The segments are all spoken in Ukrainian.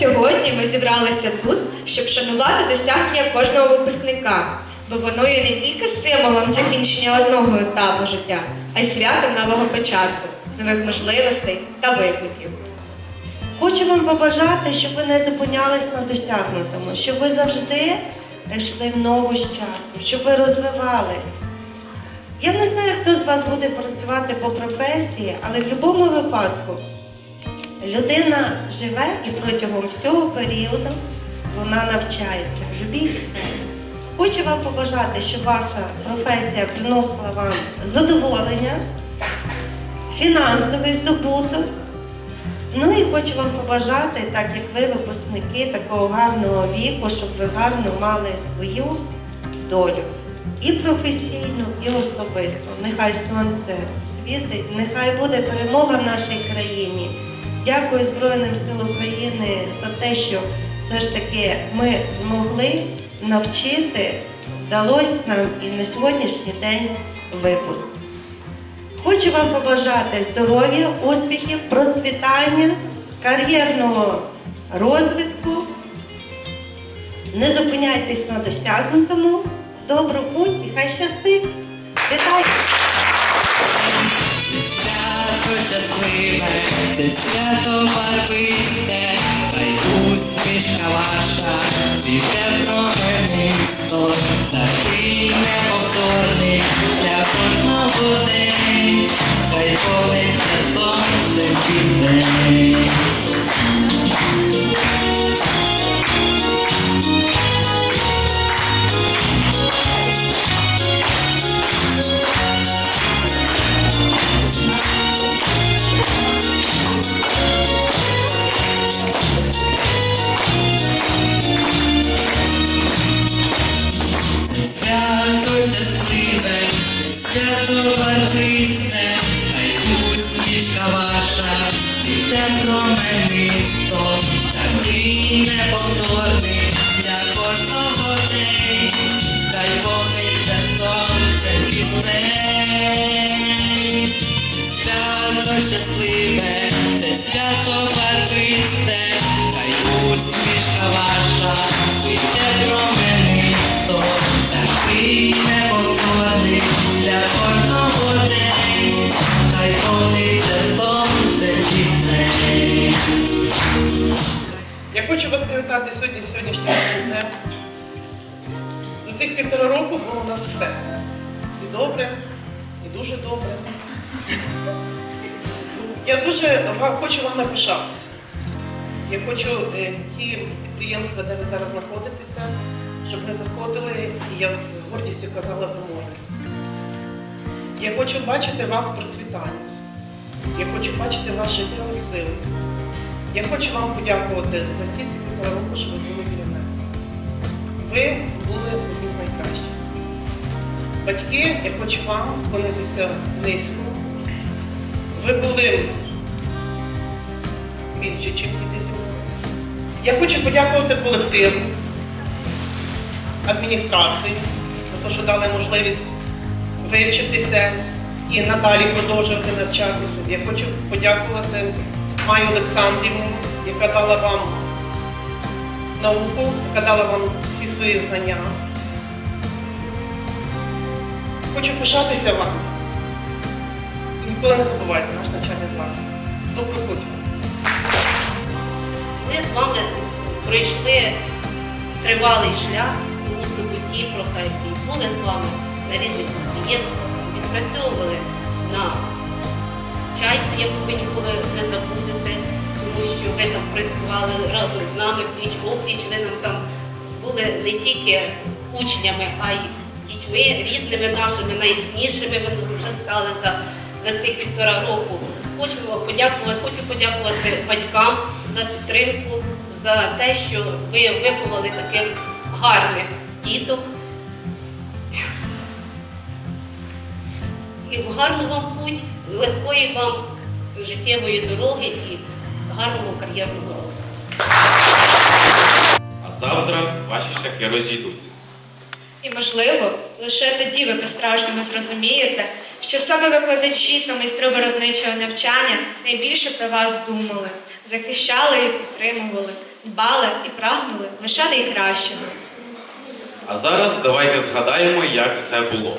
Сьогодні ми зібралися тут, щоб шанувати досягнення кожного випускника, бо воно є не тільки символом закінчення одного етапу життя, а й святом нового початку, нових можливостей та викликів. Хочу вам побажати, щоб ви не зупинялись на досягнутому, щоб ви завжди йшли в ногу з часом, щоб ви розвивались. Я не знаю, хто з вас буде працювати по професії, але в будь-якому випадку людина живе і протягом всього періоду вона навчається в будь-якій сфері. Хочу вам побажати, щоб ваша професія приносила вам задоволення, фінансовий здобуток. Ну і хочу вам побажати, так як ви випускники такого гарного віку, щоб ви гарно мали свою долю. І професійну, і особисто. Нехай сонце світить, нехай буде перемога в нашій країні. Дякую Збройним силам України за те, що все ж таки ми змогли навчити, вдалося нам і на сьогоднішній день випуск. Хочу вам побажати здоров'я, успіхів, процвітання, кар'єрного розвитку. Не зупиняйтесь на досягнутому. Добру путь і хай щастить. Вітаю! Щасливе, це свято барвисте, та й усмішка ваша, цвіте променисто, такий неповторний. Для кожного день, та й политься хай усмішка ваша, цвіте променисто, такий неповторний для кожного день, хай повниться сонце пісень. Це свято щасливе, це свято барвисте, хай усмішка ваша, цвіте променисто, такий неповторний для кожного Я хочу вас привітати сьогодні сьогоднішнім днем. За цих півтора року було у нас все. І добре, і дуже добре. Я дуже хочу вам напишатися. Я хочу е, ті підприємства, де ви зараз знаходитеся, щоб ви заходили, і я з гордістю казала вимоги. Я хочу бачити вас процвітання. Я хочу бачити ваш життєву. Я хочу вам подякувати за всі ці півтора року, що ви були біля мене. Ви були одні з найкращих. Батьки, я хочу вам вклонитися низько. Ви були більше, ніж діти зі мною. Я хочу подякувати колективу, адміністрації за те, що дали можливість вивчитися і надалі продовжувати навчатися. Я хочу подякувати Маю Олександрівну, яка дала вам науку, яка дала вам всі свої знання. Хочу пишатися вам. Ніколи не забувайте наш навчальний заклад. Доброго путь! Ми з вами пройшли тривалий шлях у здобутті професії. Були з вами на різних підприємствах, відпрацьовували на чайці, яку ви ніколи не забудете, тому що ви там працювали разом з нами пліч опліч, ви нам там були не тільки учнями, а й дітьми, рідними нашими, найріднішими ви вже стали за, за цих півтора року. Хочу подякувати, хочу подякувати батькам за підтримку, за те, що ви виховали таких гарних діток. І гарного вам путь, легкої вам життєвої дороги і гарного кар'єрного росту. А завтра ваші шляхи розійдуться. І можливо, лише тоді ви по-справжньому зрозумієте, що саме викладачі та майстри виробничого навчання найбільше про вас думали, захищали і підтримували, дбали і прагнули лише найкращого. А зараз давайте згадаємо, як все було.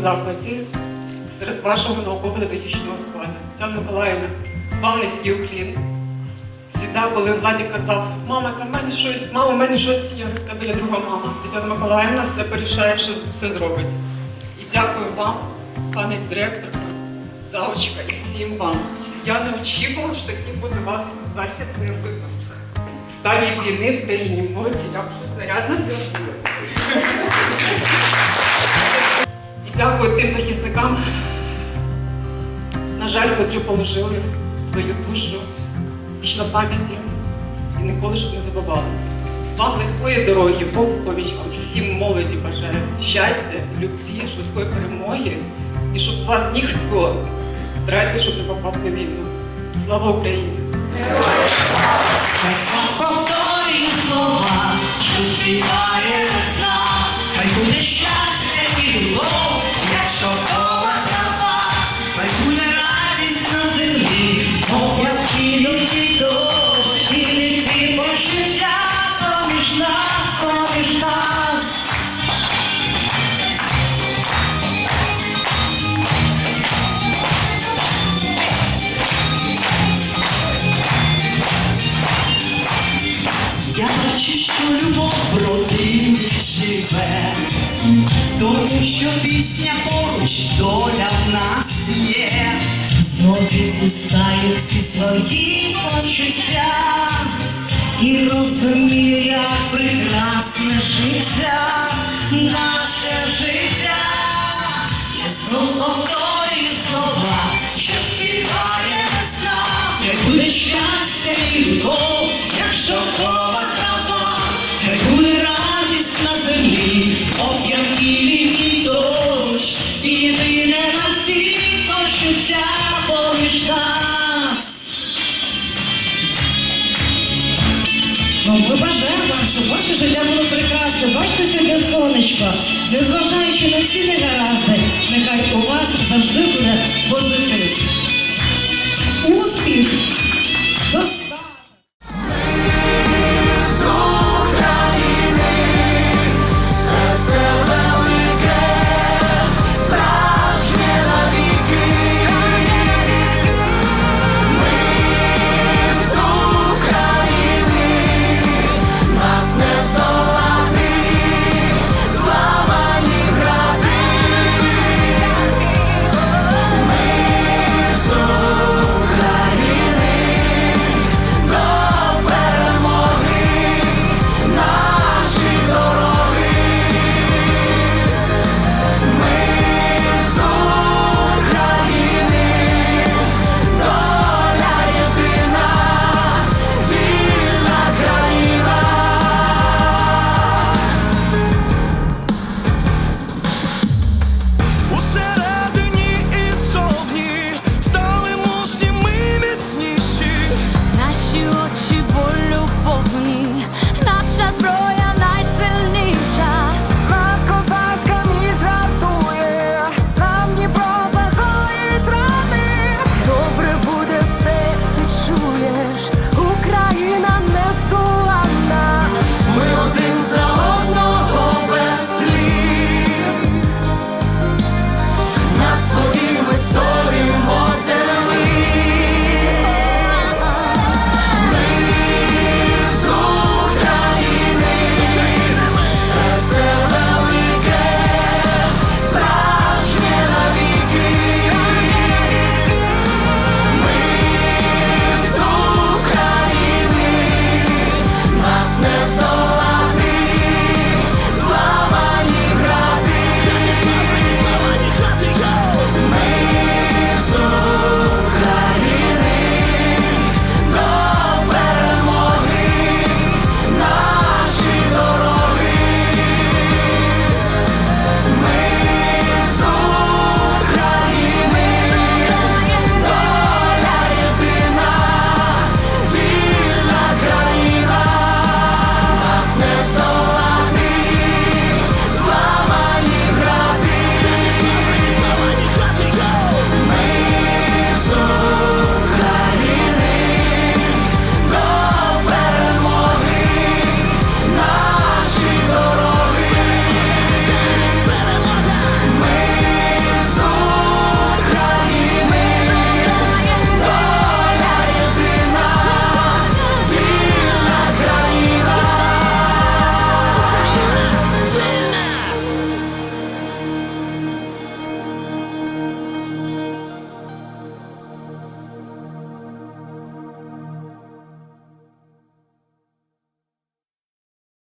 Закладі, серед вашого науково-педагогічного складу, Тетяна Миколаївна, вам низький уклін. Всіда, коли Владі казав, мама, там в мене щось, мама, в мене щось є, в тебе є друга мама. Тетяна Миколаївна все порішає, все, все зробить. І дякую вам, пане директорка, заочка і всім вам. Я не очікувала, що такий буде у вас західний випуск. В стані війни в країні молодці, я вже снарядно дивилася. Дякую тим захисникам, на жаль, котрі положили свою душу вічно пам'яті і ніколи щоб не забували. Вам легкої дороги, Бог в поміч вам всім молоді бажаю щастя, любві, швидкої перемоги, і щоб з вас ніхто старайтесь, щоб не попав на війну. Слава Україні! Повторюю слова, що співає весна, хай буде So бачу, що любов родині живе, тому що пісня поруч доля в нас є. Знову пускаю всі свої почуття і розумію, як прекрасне життя, наше життя. Я слухаю слова, що співає весна, як буде щастя і любов, Jest